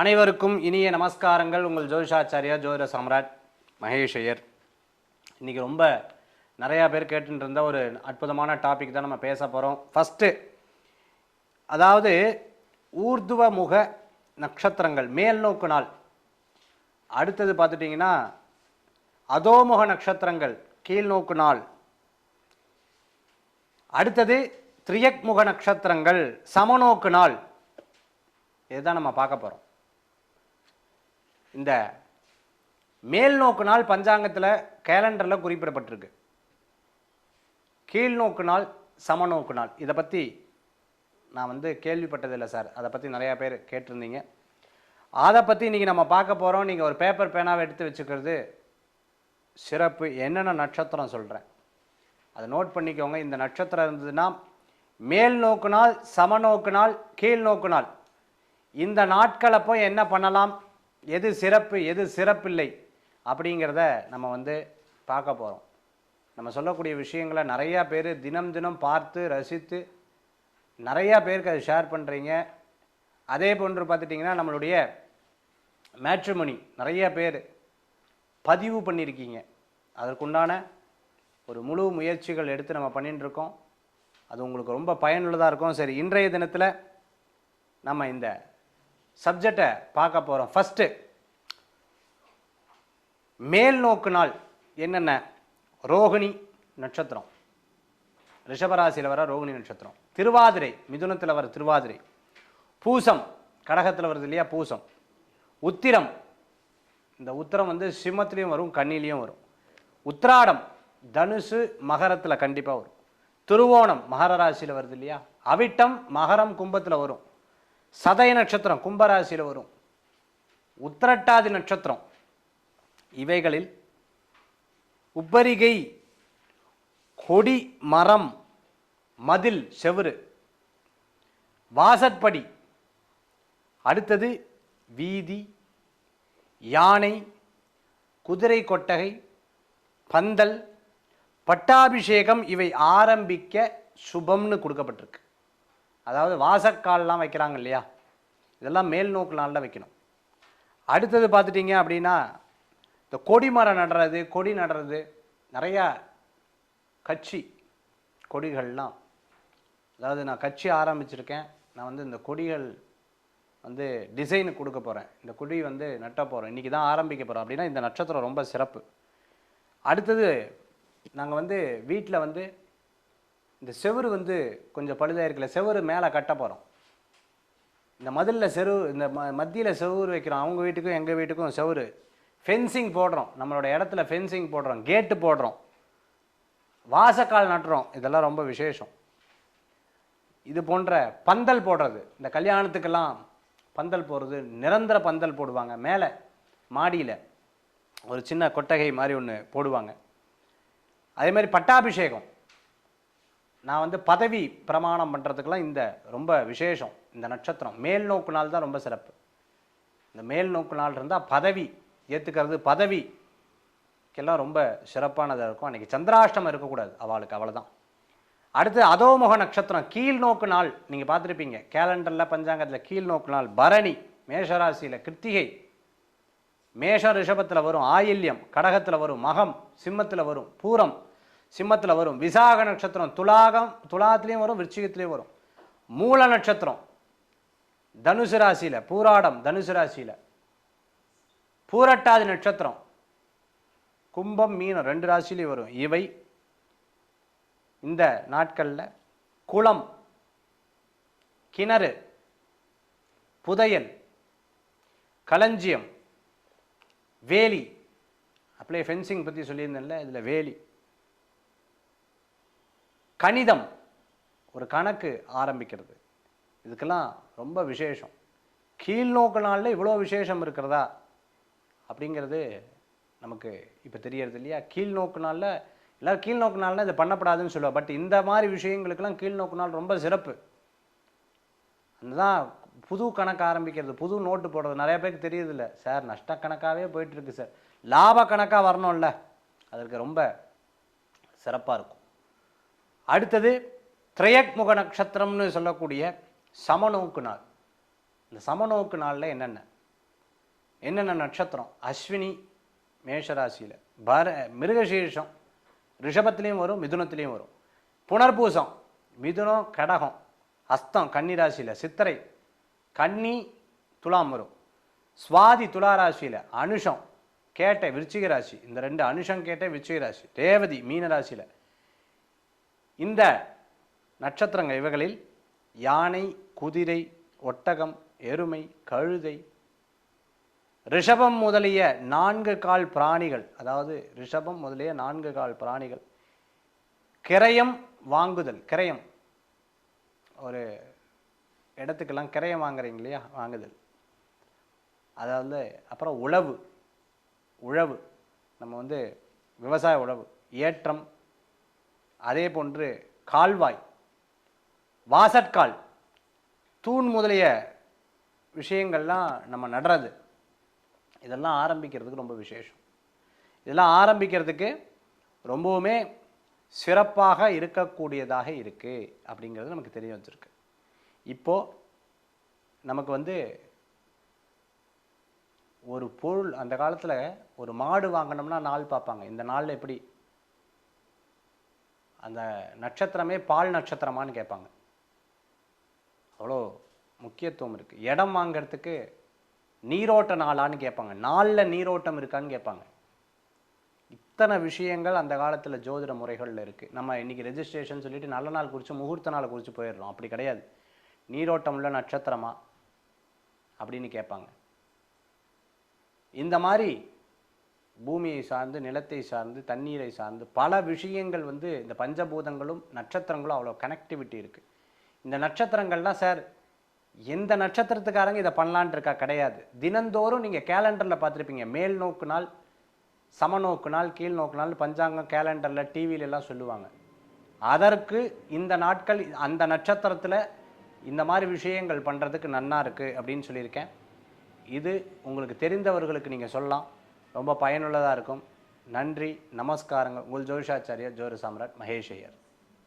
அனைவருக்கும் இனிய நமஸ்காரங்கள். உங்கள் ஜோதிஷாச்சாரியா ஜோதிட சம்ராட் மகேஷ் ஐயர் இன்றைக்கி ரொம்ப நிறையா பேர் கேட்டுட்டு இருந்த ஒரு அற்புதமான டாபிக் தான் நம்ம பேச போகிறோம் ஃபஸ்ட்டு அதாவது ஊர்துவ முக நட்சத்திரங்கள் மேல் நோக்கு நாள். அடுத்தது பார்த்துட்டிங்கன்னா அதோமுக நட்சத்திரங்கள் கீழ் நோக்கு நாள். அடுத்தது திரியக்முக நட்சத்திரங்கள் சமநோக்கு நாள். இதுதான் நம்ம பார்க்க போகிறோம் இந்த மேல் நோக்கு நாள் பஞ்சாங்கத்தில் கேலண்டரில் குறிப்பிடப்பட்டிருக்கு. கீழ் நோக்கு நாள் சமநோக்கு நாள் இதை பற்றி நான் வந்து கேள்விப்பட்டதில்லை சார். அதை பற்றி நிறையா பேர் கேட்டிருந்தீங்க. அதை பற்றி இன்றைக்கி நம்ம பார்க்க போகிறோம் நீங்கள் ஒரு பேப்பர் பேனாவை எடுத்து வச்சுக்கிறது சிறப்பு. என்னென்ன நட்சத்திரம் சொல்கிறேன் அதை நோட் பண்ணிக்கோங்க. இந்த நட்சத்திரம் இருந்ததுன்னா மேல் நோக்கு நாள் சமநோக்கு நாள் கீழ் நோக்கு நாள் இந்த நாட்களப்போ என்ன பண்ணலாம்? எது சிறப்பு எது சிறப்பில்லை அப்படிங்கிறத நம்ம வந்து பார்க்க போகிறோம் நம்ம சொல்லக்கூடிய விஷயங்களை நிறையா பேர் தினம் தினம் பார்த்து ரசித்து நிறையா பேருக்கு அதை ஷேர் பண்ணுறீங்க அதே போன்று பார்த்துட்டிங்கன்னா நம்மளுடைய மேட்ரிமணி நிறைய பேர் பதிவு பண்ணியிருக்கீங்க. அதற்குண்டான ஒரு முழு முயற்சிகள் எடுத்து நம்ம பண்ணிட்டுருக்கோம். அது உங்களுக்கு ரொம்ப பயனுள்ளதாக இருக்கும். சரி இன்றைய தினத்தில் நம்ம இந்த சப்ஜெக்டை பார்க்க போகிறோம் ஃபஸ்ட்டு மேல் நோக்கு நாள் என்னென்ன? ரோகிணி நட்சத்திரம். ரிஷபராசியில் வர ரோகிணி நட்சத்திரம். திருவாதிரை மிதுனத்தில் வர திருவாதிரை. பூசம் கடகத்தில் வருது இல்லையா? பூசம். உத்திரம் இந்த உத்திரம் வந்து சிம்மத்துலேயும் வரும் கண்ணிலையும் வரும். உத்திராடம் தனுசு மகரத்தில் கண்டிப்பாக வரும். திருவோணம் மகர ராசியில் வருது இல்லையா? அவிட்டம் மகரம் கும்பத்தில் வரும். சதய நட்சத்திரம் கும்பராசியில் வரும். உத்திரட்டாதி நட்சத்திரம். இவைகளில் உப்பரிகை கொடி மரம் மதில் செவுரு வாசற்படி. அடுத்தது வீதி யானை குதிரை கொட்டகை பந்தல் பட்டாபிஷேகம் இவை ஆரம்பிக்க சுபம்னு கொடுக்கப்பட்டிருக்கு. அதாவது வாசக்கால்லாம் வைக்கிறாங்க இல்லையா? இதெல்லாம் மேல் நோக்கு நாளில் வைக்கணும். அடுத்தது பார்த்துட்டிங்க அப்படின்னா இந்த கொடி மரம் நடுறது கொடி நடுறது நிறையா கட்சி கொடிகள்லாம். அதாவது நான் கட்சி ஆரம்பிச்சிருக்கேன். நான் வந்து இந்த கொடிகள் வந்து டிசைனு கொடுக்க போகிறேன் இந்த கொடி வந்து நட்ட போகிறோம் இன்றைக்கி தான் ஆரம்பிக்க போகிறோம் அப்படின்னா இந்த நட்சத்திரம் ரொம்ப சிறப்பு. அடுத்தது நாங்கள் வந்து வீட்டில் வந்து இந்த செவுரு வந்து கொஞ்சம் பழுதாக இருக்கல செவுரு மேலே கட்ட போகிறோம் இந்த மதிலில் செரு இந்த ம மத்தியில் செவுரு வைக்கிறோம் அவங்க வீட்டுக்கும் எங்கள் வீட்டுக்கும் செவுரு. ஃபென்சிங் போடுறோம் நம்மளோட இடத்துல ஃபென்சிங் போடுறோம் கேட்டு போடுறோம். வாசக்கால் நட்டுறோம் இதெல்லாம் ரொம்ப விசேஷம். இது போன்ற பந்தல் போடுறது இந்த கல்யாணத்துக்கெல்லாம் பந்தல் போடுறது நிரந்தர பந்தல் போடுவாங்க. மேலே மாடியில் ஒரு சின்ன கொட்டகை மாதிரி ஒன்று போடுவாங்க. அதே மாதிரி பட்டாபிஷேகம். நான் வந்து பதவி பிரமாணம் பண்ணுறதுக்கெல்லாம் இந்த ரொம்ப விசேஷம் இந்த நட்சத்திரம். மேல் நோக்கு நாள் தான் ரொம்ப சிறப்பு. இந்த மேல் நோக்கு நாள் இருந்தால் பதவி ஏற்றுக்கிறது பதவிக்கெல்லாம் ரொம்ப சிறப்பானதாக இருக்கும். அன்றைக்கி சந்திராஷ்டமம் இருக்கக்கூடாது அவளுக்கு அவ்வளோதான் அடுத்து அதோமுக நட்சத்திரம் கீழ் நோக்கு நாள். நீங்கள் பார்த்துருப்பீங்க கேலண்டரில் பஞ்சாங்கத்தில் கீழ் நோக்கு நாள். பரணி மேஷராசியில் கிருத்திகை. மேஷ ரிஷபத்தில் வரும் ஆயில்யம் கடகத்தில் வரும் மகம் சிம்மத்தில் வரும் பூரம். சிம்மத்தில் வரும். விசாக நட்சத்திரம் துலாகம் துலாத்துலேயும் வரும் விருச்சிகத்துலேயும் வரும். மூல நட்சத்திரம் தனுசு ராசியில் பூராடம் தனுசு ராசியில். பூரட்டாதி நட்சத்திரம் கும்பம் மீனம் ரெண்டு ராசிலையும் வரும். இவை இந்த நாட்களில் குளம் கிணறு புதையல் களஞ்சியம் வேலி. அப்படியே ஃபென்சிங் பற்றி சொல்லியிருந்தேன்ல இதில் வேலி. கணிதம் ஒரு கணக்கு ஆரம்பிக்கிறது. இதுக்கெல்லாம் ரொம்ப விசேஷம். கீழ்நோக்கு நாளில் இவ்வளோ விசேஷம் இருக்கிறதா? அப்படிங்கிறது நமக்கு இப்போ தெரியறது இல்லையா? கீழ்நோக்கு நாளில் எல்லோரும் கீழ்நோக்கு நாளில் இது பண்ணப்படாதுன்னு சொல்லுவா பட் இந்த மாதிரி விஷயங்களுக்கெல்லாம் கீழ்நோக்கு நாள் ரொம்ப சிறப்பு. அதுதான் புது கணக்கு ஆரம்பிக்கிறது. புது நோட்டு போடுறது. நிறைய பேருக்கு தெரியுதில்ல. சார் நஷ்ட கணக்காகவே போயிட்டுருக்கு சார். லாப கணக்காக வரணும்ல. அதற்கு ரொம்ப சிறப்பாக இருக்கும். அடுத்தது திரையக்முக நட்சத்திரம்னு சொல்லக்கூடிய சமநோக்கு நாள். இந்த சமநோக்கு நாளில் என்னென்ன? என்னென்ன நட்சத்திரம்? அஸ்வினி மேஷராசியில். பர மிருகசீர்ஷம். ரிஷபத்துலேயும் வரும் மிதுனத்துலேயும் வரும். புனர்பூசம் மிதுனம் கடகம் அஸ்தம் கன்னி ராசியில். சித்திரை கன்னி துலாம் வரும். சுவாதி துலா ராசியில். அனுஷம் கேட்ட விருச்சிக ராசி. இந்த ரெண்டு அனுஷம் கேட்ட விருச்சிக ராசி. ரேவதி மீனராசியில் இந்த நட்சத்திரங்கள் இவைகளில் யானை குதிரை ஒட்டகம் எருமை கழுதை ரிஷபம் முதலிய நான்கு கால் பிராணிகள் அதாவது ரிஷபம் முதலிய நான்கு கால் பிராணிகள் கிரயம் வாங்குதல் கிரயம். ஒரு இடத்துக்கெல்லாம் கிரயம் வாங்குறீங்க இல்லையா? வாங்குதல். அதாவது அப்புறம் உழவு உழவு. நம்ம வந்து விவசாய உழவு ஏற்றம் அதே போன்று கால்வாய் வாசற்கால் தூண் முதலிய விஷயங்கள்லாம் நம்ம நடுறது. இதெல்லாம் ஆரம்பிக்கிறதுக்கு ரொம்ப விசேஷம். இதெல்லாம் ஆரம்பிக்கிறதுக்கு ரொம்பவுமே சிறப்பாக இருக்கக்கூடியதாக இருக்குது அப்படிங்கிறது நமக்கு தெரிய வந்திருக்கு. இப்போது நமக்கு வந்து ஒரு பொருள் அந்த காலத்தில் ஒரு மாடு வாங்கினோம்னா நாள் பார்ப்பாங்க. இந்த நாளில் எப்படி அந்த நட்சத்திரமே பால் நட்சத்திரமான்னு கேட்பாங்க. அவ்வளோ முக்கியத்துவம் இருக்குது இடம் வாங்கிறதுக்கு நீரோட்ட நாளான்னு கேட்பாங்க. நாளில் நீரோட்டம் இருக்கான்னு கேட்பாங்க. இத்தனை விஷயங்கள் அந்த காலத்தில் ஜோதிட முறைகளில் இருக்குது நம்ம இன்றைக்கி ரெஜிஸ்ட்ரேஷன் சொல்லிட்டு நல்ல நாள் குறித்து முகூர்த்த நாள் குறித்து போயிடுறோம். அப்படி கிடையாது. நீரோட்டம் உள்ள நட்சத்திரமா அப்படின்னு கேட்பாங்க. இந்த மாதிரி பூமியை சார்ந்து நிலத்தை சார்ந்து தண்ணீரை சார்ந்து பல விஷயங்கள் வந்து இந்த பஞ்சபூதங்களும் நட்சத்திரங்களும் அவ்வளோ கனெக்டிவிட்டி இருக்குது இந்த நட்சத்திரங்கள்லாம் சார் எந்த நட்சத்திரத்துக்காரங்க இதை பண்ணலான்ட்டு இருக்கா கிடையாது. தினந்தோறும் நீங்கள் கேலண்டரில் பார்த்துருப்பீங்க. மேல் நோக்கு நாள் சமநோக்கு நாள் கீழ் நோக்கு நாள் பஞ்சாங்கம் கேலண்டரில் டிவியில எல்லாம் சொல்லுவாங்க. அதற்கு இந்த நாட்கள் அந்த நட்சத்திரத்தில் இந்த மாதிரி விஷயங்கள் பண்ணுறதுக்கு நன்னா இருக்குது அப்படின்னு சொல்லியிருக்கேன். இது உங்களுக்கு தெரிந்தவர்களுக்கு நீங்கள் சொல்லலாம். ரொம்ப பயனுள்ளதாக இருக்கும். நன்றி நமஸ்காரங்கள். உங்கள் ஜோதிஷாச்சாரியர் ஜோதி சாம்ராட் மகேஷ் ஐயர்.